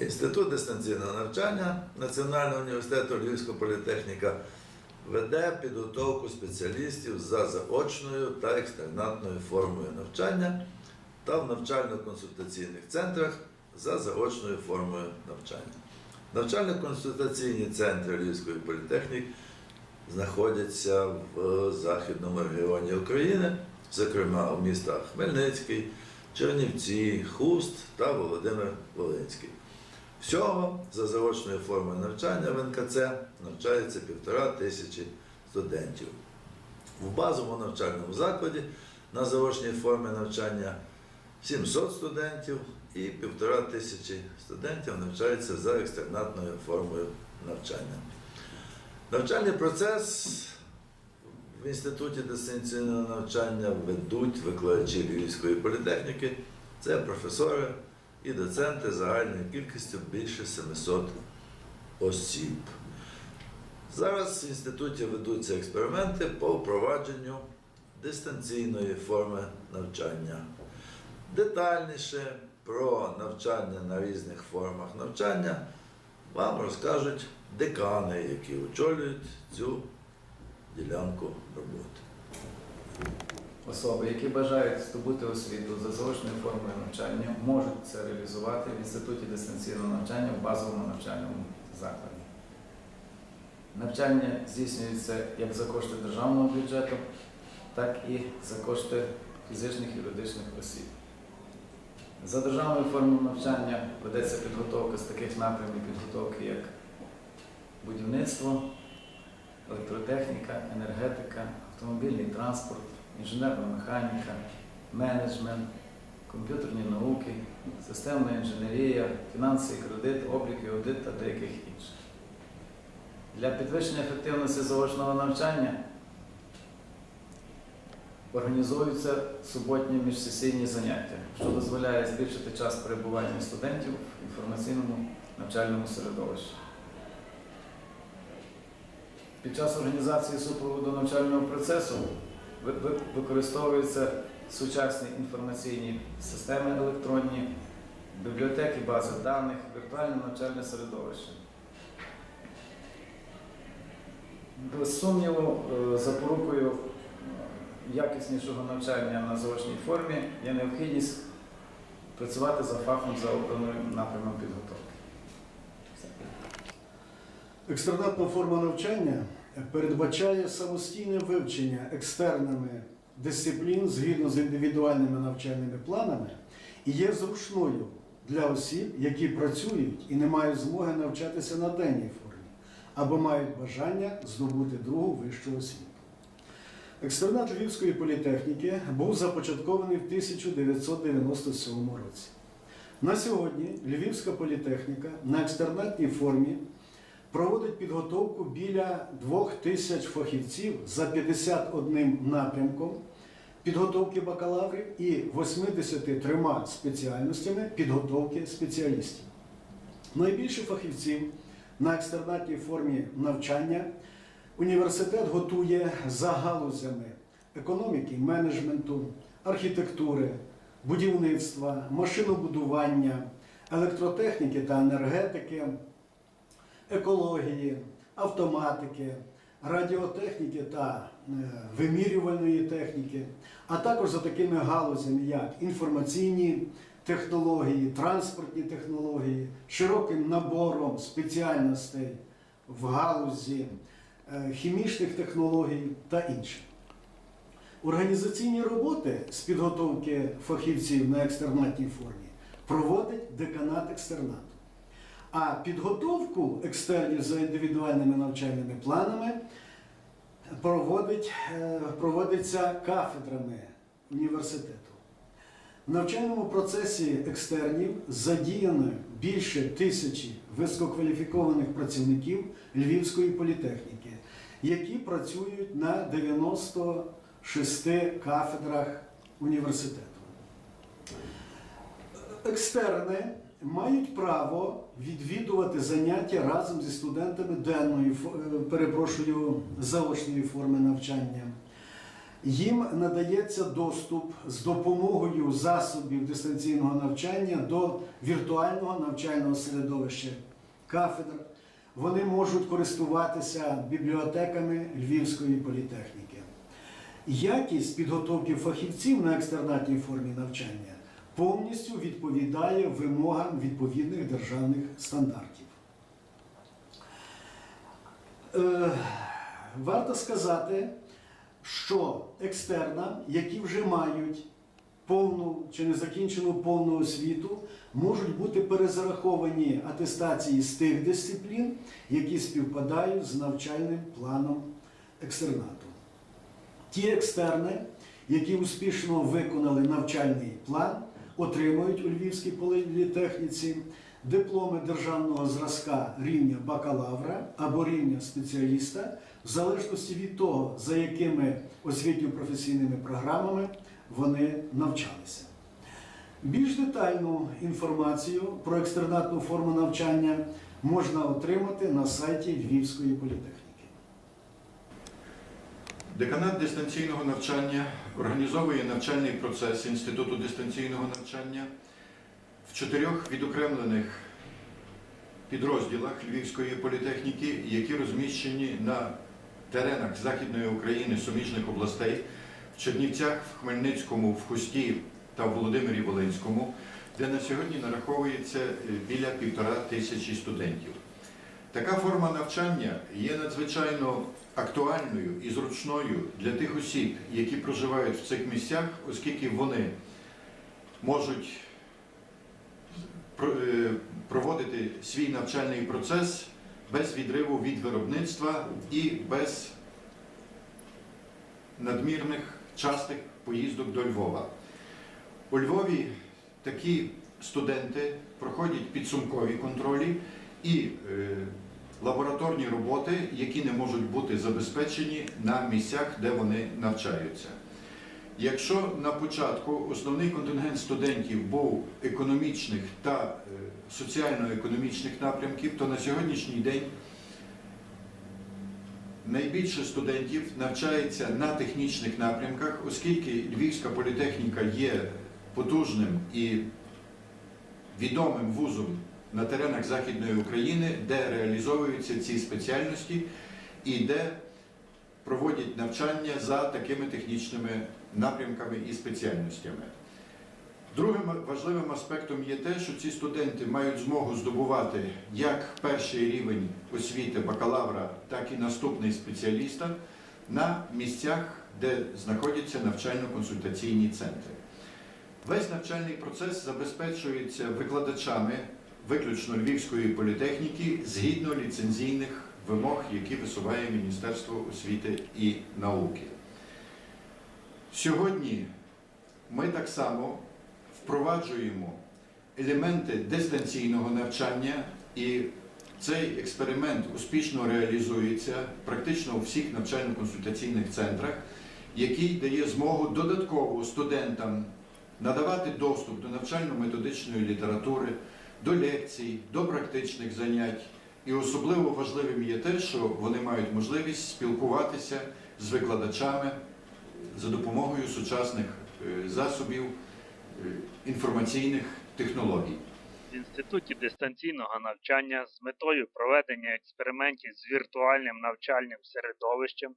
Інститут дистанційного навчання Національного університету Львівська політехніка веде підготовку спеціалістів за заочною та екстернатною формою навчання та в навчально-консультаційних центрах за заочною формою навчання. Навчально-консультаційні центри Львівської політехніки знаходяться в західному регіоні України, зокрема у містах Хмельницький, Чернівці, Хуст та Володимир Волинський. Всього за заочною формою навчання в НКЦ навчається півтора тисячі студентів. В базовому навчальному закладі на заочній формі навчання 700 студентів і півтора тисячі студентів навчаються за екстернатною формою навчання. Навчальний процес в інституті дистанційного навчання ведуть викладачі Львівської політехніки. Це професори і доценти загальною кількістю більше 700 осіб. Зараз в інституті ведуться експерименти по впровадженню дистанційної форми навчання. Детальніше про навчання на різних формах навчання вам розкажуть декани, які очолюють цю ділянку роботи. Особи, які бажають здобути освіту за заочною формою навчання, можуть це реалізувати в інституті дистанційного навчання в базовому навчальному закладі. Навчання здійснюється як за кошти державного бюджету, так і за кошти фізичних і юридичних осіб. За державною формою навчання ведеться підготовка з таких напрямів підготовки, як будівництво, електротехніка, енергетика, автомобільний транспорт, інженерна механіка, менеджмент, комп'ютерні науки, системна інженерія, фінанси і кредит, облік і аудит та деяких інших. Для підвищення ефективності заочного навчання організовуються суботні міжсесійні заняття, що дозволяє збільшити час перебування студентів в інформаційному навчальному середовищі. Під час організації супроводу навчального процесу використовуються сучасні інформаційні системи електронні, бібліотеки, бази даних, віртуальне навчальне середовище. Без сумніву, е, запорукою е, якіснішого навчання на заочній формі є необхідність працювати за фахом за обраним напрямом підготовки. Екстернатна форма навчання передбачає самостійне вивчення екстерними дисциплін згідно з індивідуальними навчальними планами і є зручною для осіб, які працюють і не мають змоги навчатися на денній формі або мають бажання здобути другу вищу освіту. Екстернат Львівської політехніки був започаткований в 1997 році. На сьогодні Львівська політехніка на екстернатній формі проводить підготовку біля двох тисяч фахівців за 51 напрямком підготовки бакалаврів і 83 спеціальностями підготовки спеціалістів. Найбільше фахівців на екстернатній формі навчання університет готує за галузями економіки, менеджменту, архітектури, будівництва, машинобудування, електротехніки та енергетики екології, автоматики, радіотехніки та е, вимірювальної техніки, а також за такими галузями, як інформаційні технології, транспортні технології, широким набором спеціальностей в галузі е, хімічних технологій та інше. Організаційні роботи з підготовки фахівців на екстернатній формі проводить деканат екстернату. А підготовку екстернів за індивідуальними навчальними планами проводить, е, проводиться кафедрами університету. В навчальному процесі екстернів задіяно більше тисячі висококваліфікованих працівників Львівської політехніки, які працюють на 96 кафедрах університету. Екстерни мають право відвідувати заняття разом зі студентами денної е, перепрошую, заочної форми навчання. Їм надається доступ з допомогою засобів дистанційного навчання до віртуального навчального середовища кафедр. Вони можуть користуватися бібліотеками Львівської політехніки. Якість підготовки фахівців на екстернатній формі навчання повністю відповідає вимогам відповідних державних стандартів. Е, варто сказати, що екстерна, які вже мають повну чи незакінчену повну освіту, можуть бути перезараховані атестації з тих дисциплін, які співпадають з навчальним планом екстернату. Ті екстерни, які успішно виконали навчальний план, отримують у Львівській політехніці дипломи державного зразка рівня бакалавра або рівня спеціаліста, в залежності від того, за якими освітньо-професійними програмами вони навчалися. Більш детальну інформацію про екстернатну форму навчання можна отримати на сайті Львівської політехніки. Деканат дистанційного навчання організовує навчальний процес Інституту дистанційного навчання в чотирьох відокремлених підрозділах Львівської політехніки, які розміщені на теренах Західної України суміжних областей в Чернівцях, в Хмельницькому, в Хусті та в Володимирі Волинському, де на сьогодні нараховується е, біля півтора тисячі студентів. Така форма навчання є надзвичайно актуальною і зручною для тих осіб, які проживають в цих місцях, оскільки вони можуть е, проводити свій навчальний процес без відриву від виробництва і без надмірних частих поїздок до Львова. У Львові такі студенти проходять підсумкові контролі і е, лабораторні роботи, які не можуть бути забезпечені на місцях, де вони навчаються. Якщо на початку основний контингент студентів був економічних та е, соціально-економічних напрямків, то на сьогоднішній день найбільше студентів навчається на технічних напрямках, оскільки Львівська політехніка є потужним і відомим вузом на теренах Західної України, де реалізовуються ці спеціальності і де проводять навчання за такими технічними напрямками і спеціальностями. Другим важливим аспектом є те, що ці студенти мають змогу здобувати як перший рівень освіти бакалавра, так і наступний спеціаліста на місцях, де знаходяться навчально-консультаційні центри. Весь навчальний процес забезпечується викладачами виключно Львівської політехніки згідно ліцензійних вимог, які висуває Міністерство освіти і науки. Сьогодні ми так само впроваджуємо елементи дистанційного навчання, і цей експеримент успішно реалізується практично у всіх навчально-консультаційних центрах, який дає змогу додатково студентам надавати доступ до навчально-методичної літератури, до лекцій, до практичних занять. І особливо важливим є те, що вони мають можливість спілкуватися з викладачами за допомогою сучасних е, засобів е, інформаційних технологій. в Інституті дистанційного навчання з метою проведення експериментів з віртуальним навчальним середовищем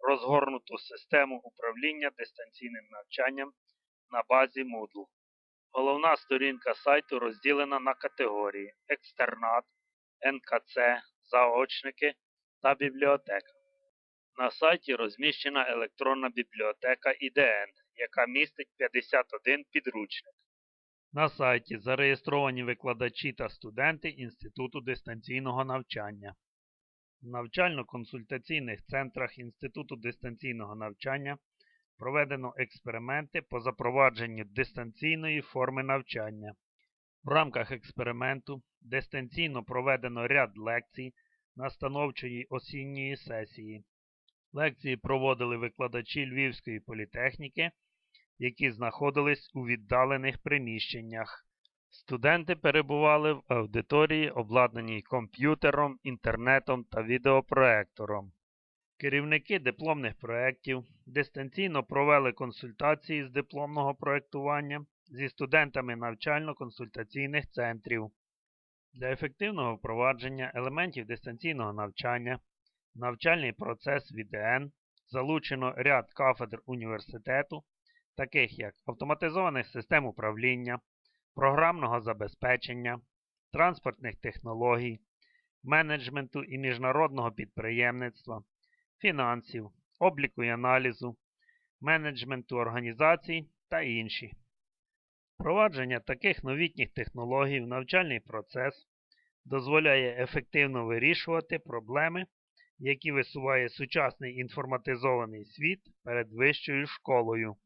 розгорнуту систему управління дистанційним навчанням на базі Moodle. Головна сторінка сайту розділена на категорії Екстернат, НКЦ, Заочники та Бібліотека. На сайті розміщена електронна бібліотека IDN, яка містить 51 підручник. На сайті зареєстровані викладачі та студенти Інституту дистанційного навчання. В навчально-консультаційних центрах Інституту дистанційного навчання проведено експерименти по запровадженню дистанційної форми навчання. В рамках експерименту дистанційно проведено ряд лекцій настановчої осінньої сесії. Лекції проводили викладачі Львівської політехніки які знаходились у віддалених приміщеннях. Студенти перебували в аудиторії, обладнаній комп'ютером, інтернетом та відеопроектором. Керівники дипломних проєктів дистанційно провели консультації з дипломного проєктування зі студентами навчально-консультаційних центрів. Для ефективного впровадження елементів дистанційного навчання навчальний процес ВІДН залучено ряд кафедр університету, таких як автоматизованих систем управління, програмного забезпечення, транспортних технологій, менеджменту і міжнародного підприємництва, фінансів, обліку і аналізу, менеджменту організацій та інші. Впровадження таких новітніх технологій в навчальний процес дозволяє ефективно вирішувати проблеми, які висуває сучасний інформатизований світ перед вищою школою.